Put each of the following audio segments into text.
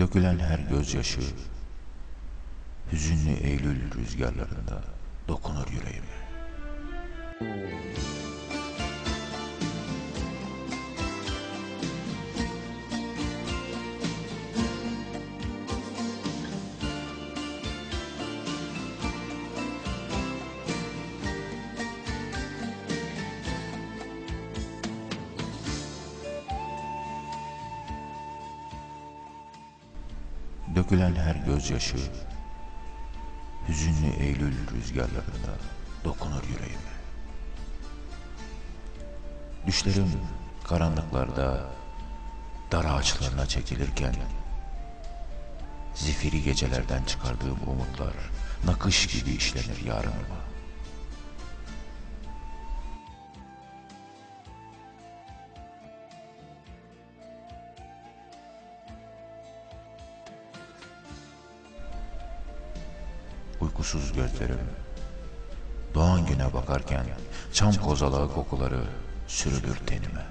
Dökülen her gözyaşı hüzünlü Eylül rüzgarlarında dokunur yüreğime. Dökülen her gözyaşı hüzünlü Eylül rüzgarlarında dokunur yüreğime. Düşlerim karanlıklarda dar ağaçlarına çekilirken zifiri gecelerden çıkardığım umutlar nakış gibi işlenir yarınıma. Uykusuz gözlerim doğan güne bakarken çam kozalağı kokuları sürülür tenime.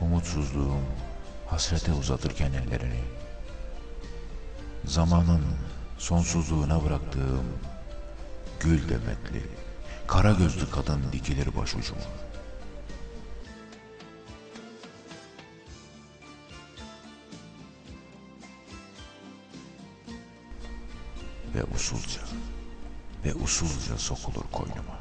Umutsuzluğum hasrete uzatırken ellerini Zamanın sonsuzluğuna bıraktığım gül demetli kara gözlü kadın dikilir başucuma. Ve usulca ve usulca sokulur koynuma.